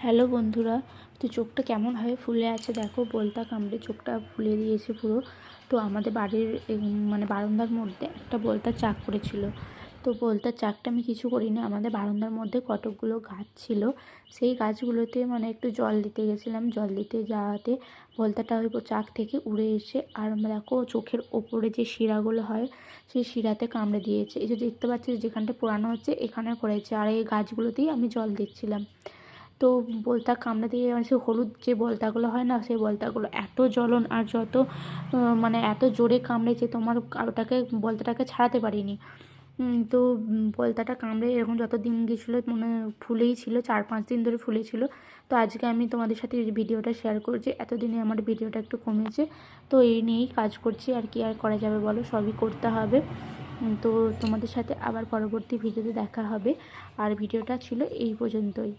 Hello বন্ধুরা, তো চোখটা কেমনভাবে ফুলে আছে, দেখো, বলতা কামড়ে চোখটা ফুলে দিয়েছে পুরো। তো আমাদের বাড়ির মানে বারান্দার মধ্যে একটা বলতার চাক পড়েছিল। তো বলতার চাকটা আমি কিছু করিনি, আমাদের বারান্দার মধ্যে কতকগুলো গাছ ছিল। সেই গাছগুলোতে মানে একটু জল দিতে গেছিলাম। জল দিতে যাওয়াতে বলতাটা ওই চাক থেকে উড়ে এসে আর দেখো চোখের ওপরে যে শিরাগুলো হয়, সেই শিরাতে কামড়ে দিয়েছে। এই যে দেখতে পাচ্ছি, যেখানটা পোড়ানো হচ্ছে, এখানে করেছে। আর এই গাছগুলোতেই আমি জল দিচ্ছিলাম। তো বলতা কামড়ে দিয়ে মানে সে হলুদ যে বলতাগুলো হয় না, সেই বলতাগুলো এত জ্বলন আর যত মানে এত জোরে কামড়েছে তোমার ওটাকে বলতাটাকে ছাড়াতে পারিনি। তো বলতাটা কামড়ে এরকম যত দিন গেছিল মানে ফুলেই ছিল, চার পাঁচ দিন ধরে ফুলেই ছিল। তো আজকে আমি তোমাদের সাথে ভিডিওটা শেয়ার করছি, এতদিনে আমার ভিডিওটা একটু কমেছে। তো এই নিয়েই কাজ করছি আর কি, আর করা যাবে বলো, সবই করতে হবে। তো তোমাদের সাথে আবার পরবর্তী ভিডিওতে দেখা হবে। আর ভিডিওটা ছিল এই পর্যন্তই।